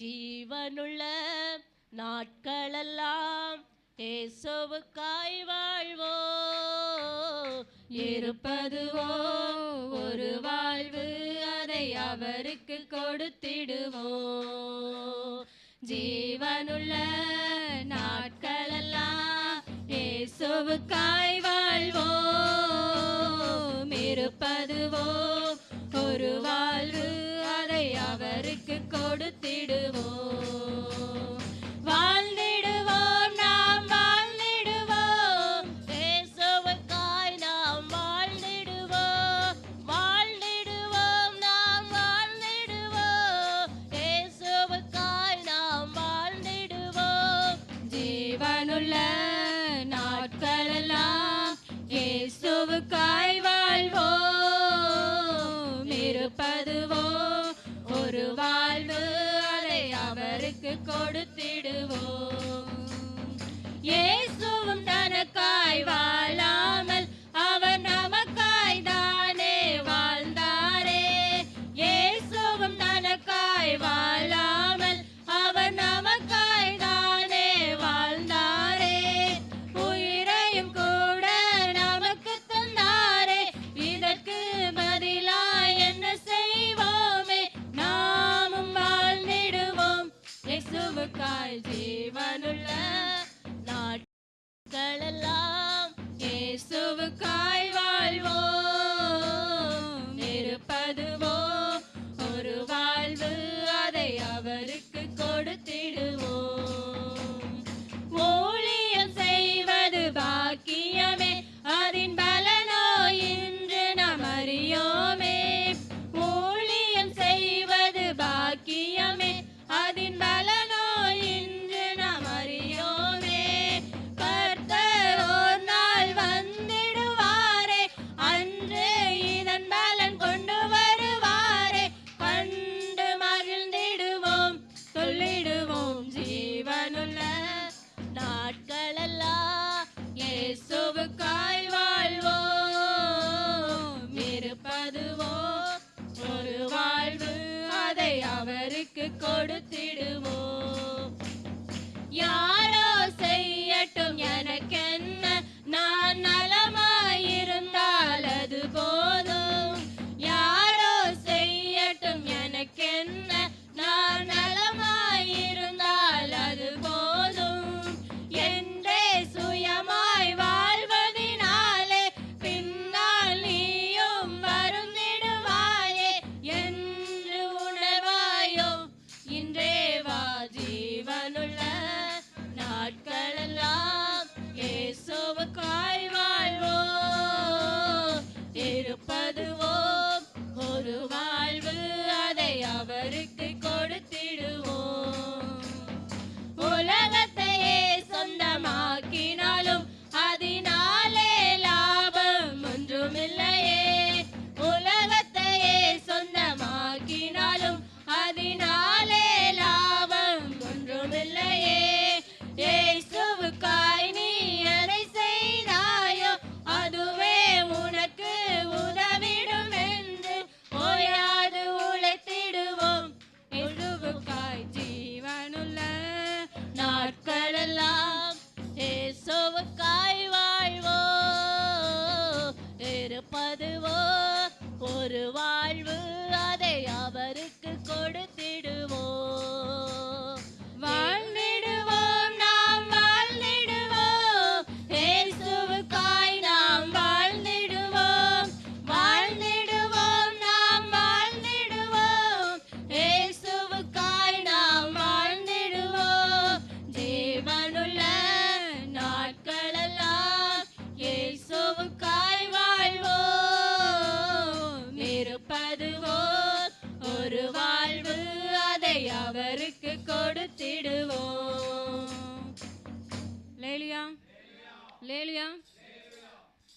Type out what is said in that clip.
ஜீவனுள்ள நாட்களெல்லாம் ஏசோவுக்காய் வாழ்வோ? இருப்பதுவோ? ஒரு வாழ்வு அதை அவருக்கு கொடுத்திடுவோ? ஜீவனுள்ள நாட்களெல்லாம் ஏசோவுக்காய் வாழ்வோ? இருப்பதுவோ? ஒரு வாழ்வு கொடுத்திடுவோம். அவருக்கு கொடுத்திடுவோம். இயேசுவும் தனக்காய் வாழ அவனுக்கு கொடுத்திடுவோம். யார் ஒருவா அவருக்கு கொடுத்திடுவோம். லேலியா லேலியா.